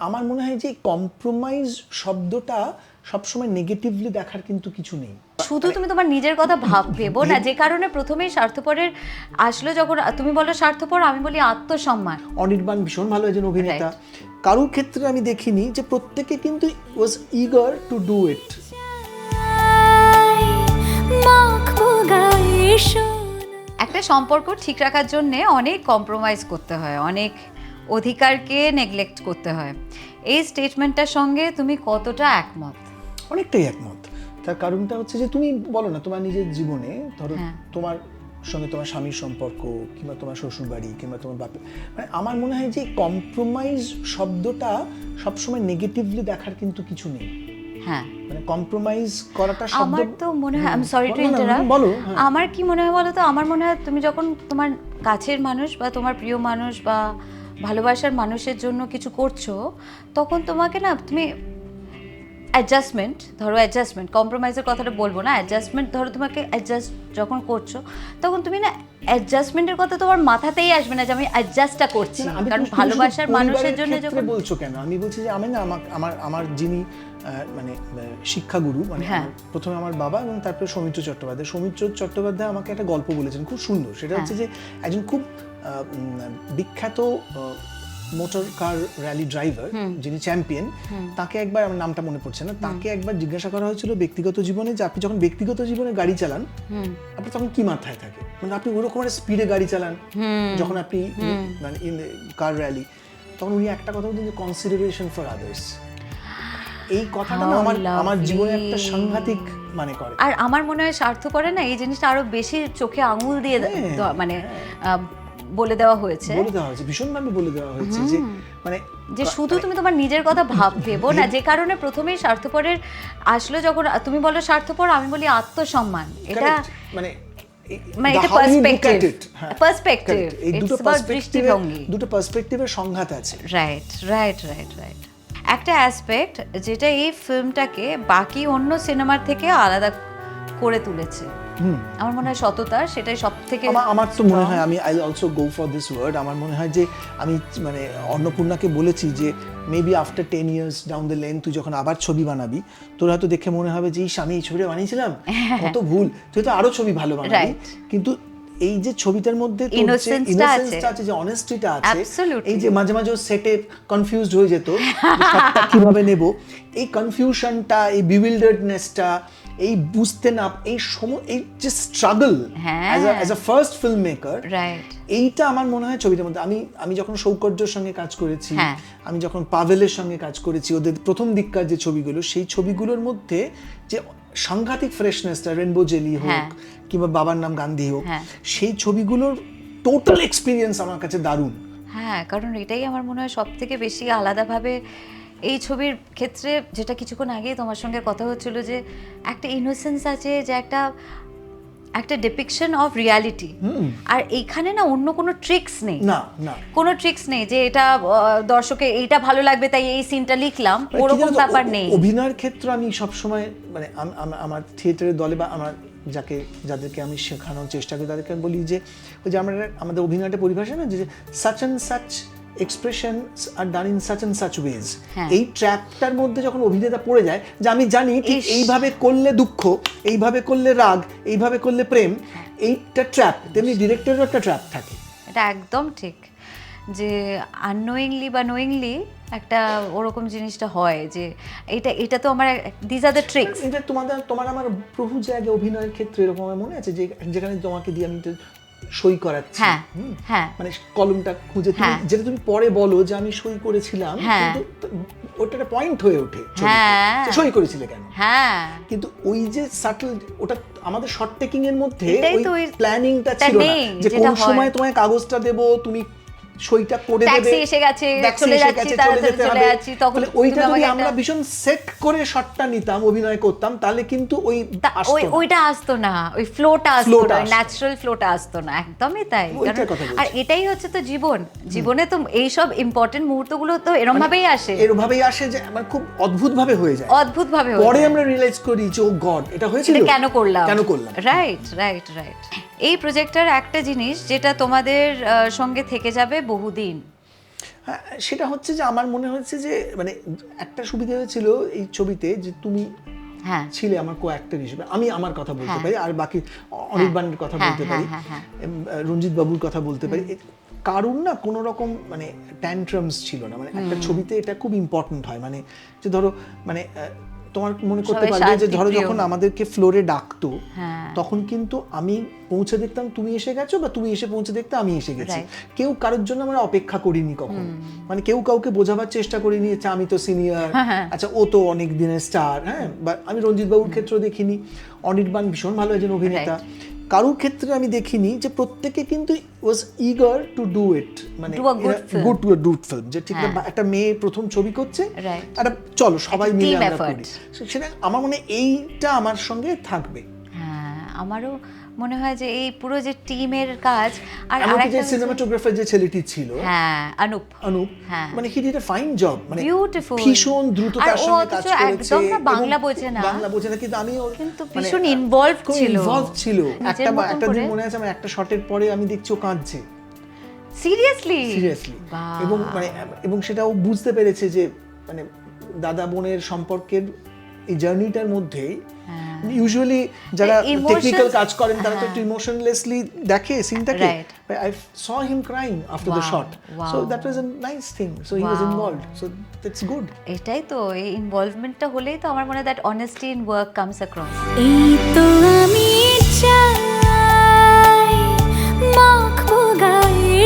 আমার মনে হয় যে কম্প্রোমাইজ শব্দটা সবসময় নেগেটিভলি দেখার কিন্তু কিছু নেই। শুধু তুমি তোমার নিজের কথা ভাব ভেবো না যে কারণে প্রথমেই স্বার্থপরের আসলে যখন তুমি বলো স্বার্থপর আমি বলি আত্মসম্মান। অনির্বাণ ভীষণ ভালো একজন অভিনেতা। কারুর ক্ষেত্রে আমি দেখিনি যে প্রত্যেকে কিন্তু was eager to do it একটা সম্পর্ক ঠিক রাখার জন্য অনেক কম্প্রোমাইজ করতে হয় অনেক অধিকারকে নেগলেক্ট করতে হয়। এই স্টেটমেন্টটার সঙ্গে তুমি কতটা একমত? অনেকটাই একমত। তার কারণটা হচ্ছে যে তুমি বলো না তোমার নিজের জীবনে ধরো হ্যাঁ। তোমার সঙ্গে তোমার স্বামীর সম্পর্ক কিংবা তোমার শ্বশুর বাড়ি কিংবা তোমার বাপের মানে আমার মনে হয় যে কম্প্রোমাইজ শব্দটা সবসময় নেগেটিভলি দেখার কিন্তু কিছু নেই। হ্যাঁ। মানে কম্প্রোমাইজ করাটা আমার তো মনে হয় আই সরি টু বলো ইন্টারাপ্ট বলো হ্যাঁ। আমার কি মনে হয় বলো তো? আমার মনে হয় তুমি যখন তোমার কাছের মানুষ বা তোমার প্রিয় মানুষ বা ভালোবাসার মানুষের জন্য কিছু করছ তখন তোমাকে না তুমি অ্যাডজাস্টমেন্ট ধরো অ্যাডজাস্টমেন্ট কম্প্রোমাইজের কথাটা বলব না অ্যাডজাস্টমেন্ট ধরো তোমাকে অ্যাডজাস্ট যখন করছ তখন তুমি না অ্যাডজাস্টমেন্টের কথা তোমার মাথাতেই আসবে না যে আমি অ্যাডজাস্টটা করছি। কারণ ভালোবাসার মানুষের জন্য যখন বলছো কেন? আমি বলছি যে আমি না আমার আমার আমার যিনি মানে শিক্ষাগুরু মানে হ্যাঁ। প্রথমে আমার বাবা এবং তারপরে সৌমিত্র চট্টোপাধ্যায়। সৌমিত্র চট্টোপাধ্যায় আমাকে একটা গল্প বলেছেন খুব সুন্দর। সেটা হচ্ছে যে একজন খুব বিখ্যাত মোটর কার র্যালি ড্রাইভার যিনি চ্যাম্পিয়ন তাকে একবার আমার নামটা মনে পড়ছে না তাকে একবার জিজ্ঞাসা করা হয়েছিল ব্যক্তিগত জীবনে যে আপনি যখন ব্যক্তিগত জীবনে গাড়ি চালান আপনি তখন কি মাথায় থাকে? মানে আপনি ওরকম স্পিডে গাড়ি চালান যখন আপনি মানে ইন কার র্যালি তখন উনি একটা কথা বলতেন যে কনসিডারেশন ফর আদার্স এই কথাটা না আমার আমার জীবনে একটা সাংঘাতিক মানে করে। আর আমার মনে হয় স্বার্থ করে না এই জিনিসটা আরও বেশি চোখে আঙুল দিয়ে হ্যাঁ, মানে আহ, বলে দেওয়া হয়েছে। বলে দেওয়া হয়েছে ভীষণভাবে বলে দেওয়া হয়েছে যে মানে যে শুধু তুমি তোমার নিজের কথা ভাব ভেবো না যে কারণে প্রথমেই স্বার্থপরের আসলে যখন তুমি বলো স্বার্থপর আমি বলি আত্মসম্মান। এটা মানে মানে এটা হ্যাঁ. এই দুটো দৃষ্টিভঙ্গি। দুটো পার্সপেক্টিভের সংঘাত আছে। রাইট রাইট রাইট রাইট একটা অ্যাসপেক্ট যেটা এই ফিল্মটাকে বাকি অন্য সিনেমার থেকে আলাদা করে তুলেছে। আমার মনে হয় সততা সেটাই সব থেকে আমার তো মনে হয় আমি I also go for this word আমার মনে হয় যে আমি মানে অন্নপূর্ণাকে বলেছি যে maybe after ten years down the lane তুই যখন আবার ছবি বানাবি তোর হয়তো দেখে মনে হবে যে ইস আমি এই ছবিটা বানিয়েছিলাম? কত ভুল। তুই তো আরও ছবি ভালো বানাবি। কিন্তু এই যে ছবিটার মধ্যে যে আছে। যে অনেস্টিটা আছে এই যে মাঝে মাঝে সেটে কনফিউজড হয়ে যেত কীভাবে নেব এই কনফিউশনটা এই বিউইল্ডার্ডনেসটা এই বুঝতে না এই সম এই যে struggle. As a first film maker right এইটা আমার মনে হয় ছবিটার মধ্যে আমি আমি যখন সৌকর্যর সঙ্গে কাজ করেছি হ্যাঁ। আমি যখন পাভেলের সঙ্গে কাজ করেছি ওদের প্রথম দিককার যে ছবিগুলো সেই ছবিগুলোর মধ্যে যে সাংঘাতিক ফ্রেশনেসটা রেনবো জেলি হোক হ্যাঁ। কিংবা বাবার নাম গান্ধী হোক হ্যাঁ। সেই ছবিগুলোর টোটাল এক্সপিরিয়েন্স আমার কাছে দারুণ হ্যাঁ কারণ এটাই আমার মনে হয় সব থেকে বেশি আলাদাভাবে এই ছবির ক্ষেত্রে যেটা কিছুক্ষণ আগে তোমার সঙ্গে কথা হচ্ছিল যে একটা ইনোসেন্স আছে যে একটা একটা ডিপিকশন অফ রিয়ালিটি আর এইখানে না অন্য কোনো ট্রিক্স নেই। না না। কোনো ট্রিক্স নেই যে এটা দর্শকে এইটা ভালো লাগবে তাই এই সিনটা লিখলাম। ওরকম ব্যাপার নেই। অভিনয়ের ক্ষেত্রে আমি সবসময় মানে আম- আম- আমার থিয়েটারের দলে বা আমার যাকে যাদেরকে আমি শেখানোর চেষ্টা করি তাদেরকে আমি বলি যে ওই যে আমরা আমাদের অভিনয়টা পরিভাষা না যে such and such expression R done in such and such ways. এই ট্র্যাপটার মধ্যে যখন অভিনেতা পড়ে যায় যে আমি জানি ঠিক এইভাবে করলে দুঃখ এইভাবে করলে রাগ এইভাবে করলে প্রেম হ্যাঁ। এইটা ট্র্যাপ তেমনি ডিরেক্টরেরও একটা ট্র্যাপ থাকে এটা একদম ঠিক যে আননোয়িংলি বা নোয়িংলি একটা ওরকম জিনিসটা হয় যে এটা এটা তো আমার দিজ আর দ্য ট্রিক্স এটা তোমাদের তোমার আমার প্রভু জায়গায় অভিনয়ের ক্ষেত্রে এরকম আমার মনে আছে যে যেখানে তোমাকে দিয়ে আমি সই করাচ্ছি। হ্যাঁ হ্যাঁ। মানে কলমটা খুঁজে হ্যাঁ। যেটা তুমি পরে বলো যে আমি সই করেছিলাম হ্যাঁ। কিন্তু ওটা একটা পয়েন্ট হয়ে ওঠে সই করেছিলে কেন? হ্যাঁ। কিন্তু ওই যে সাটল ওটা আমাদের শর্ট টেকিং এর মধ্যে ওই প্ল্যানিংটা ছিল না। যে কোন সময় তোমায় কাগজটা দেব তুমি সইটা করে দেবে। ট্যাক্সি এসে গেছে, চলে যাচ্ছি, চলে। যাচ্ছি, তখন তাহলে ওইটা যদি আমরা ভীষণ সেট করে শটটা নিতাম অভিনয় করতাম তাহলে কিন্তু ওই আসতো ওই ওইটা আসতো না ওই ফ্লোটা আসতো না ন্যাচারাল ফ্লোটা আসতো না একদমই তাই। আর এটাই হচ্ছে তো জীবন। জীবনে তো এইসব ইম্পর্টেন্ট মুহূর্তগুলো তো এরম ভাবেই আসে। এরকম এরভাবেই আসে যে আমার খুব অদ্ভুত ভাবে হয়ে যায়। অদ্ভুত ভাবে পরে আমরা রিয়েলাইজ করি যে ও গড এটা হয়েছিল? এটা কেন করলাম? কেন করলাম? রাইট রাইট রাইট এই প্রজেক্টটার একটা জিনিস যেটা তোমাদের সঙ্গে থেকে যাবে বহুদিন। হ্যাঁ, সেটা হচ্ছে যে আমার মনে হচ্ছে যে মানে একটা সুবিধা হয়েছিল এই ছবিতে যে তুমি হ্যাঁ। ছিলে আমার কো অ্যাক্টর হিসেবে। আমি আমার কথা বলতে হ্যাঁ। পারি আর বাকি অনির্বাণের কথা হ্যাঁ, বলতে হ্যাঁ, পারি। রঞ্জিত বাবুর কথা বলতে পারি। কারুর না কোনো রকম মানে ট্যান্ট্রামস ছিল না। মানে একটা ছবিতে এটা খুব ইম্পর্টেন্ট হয়। মানে যে ধরো মানে তোমার মনে করতে পারবে যে ধরো যখন আমাদেরকে ফ্লোরে ডাকতো হ্যাঁ। তখন কিন্তু আমি পৌঁছে দেখতাম তুমি এসে গেছো বা তুমি এসে পৌঁছে দেখতে আমি এসে গেছি। কেউ কারোর জন্য আমরা অপেক্ষা করিনি কখন। মানে কেউ কাউকে বোঝাবার চেষ্টা করিনি আচ্ছা আমি তো সিনিয়র আচ্ছা ও তো অনেক দিনের স্টার হ্যাঁ বা আমি রঞ্জিত বাবুর ক্ষেত্রেও দেখিনি। অনির্বাণ ভীষণ ভালো একজন অভিনেতা। কারুর ক্ষেত্রে আমি দেখিনি যে প্রত্যেকে কিন্তু was eager to do it মানে গুড টু ডুড ফিল্ম যে ঠিক হ্যাঁ। একটা মেয়ে প্রথম ছবি করছে একটা চলো সবাই মিলে আমরা করি। সেটা আমার মনে এইটা আমার সঙ্গে থাকবে। হ্যাঁ আমারও মনে হয় যে এই পুরো যে টিমের কাজ আর এমনকি যে আরেকটা সিনেমাটোগ্রাফার যে ছেলেটি ছিল হ্যাঁ অনুপ অনুপ হ্যাঁ। মানে he did a fine job মানে Beautiful. ভীষণ দ্রুততার ও সঙ্গে কাজ করেছে একদম না বাংলা বোঝে না। বাংলা বোঝে না কিন্তু আমি ওর কিন্তু মানে, ভীষণ খুব ছিল। involved ছিল একটা একটা দিন মনে আছে আমার একটা শটের পরে আমি দেখছি ও কাঁদছে সিরিয়াসলি সিরিয়াসলি এবং মানে এবং সেটা ও বুঝতে পেরেছে যে মানে দাদা বোনের সম্পর্কের এই জার্নিটার মধ্যে ইউজুয়ালি যারা। টেকনিক্যাল কাজ করেন তারা তো হ্যাঁ। একটু ইমোশনলেসলি দেখে সিনটাকে. I saw him crying after the shot so. That was a nice thing so he was involved so that's good এটাই তো এই ইনভলভমেন্টটা হলেই তো আমার মনে হয় that honesty in work comes across এই তো আমি চাই মাখবো গায়ে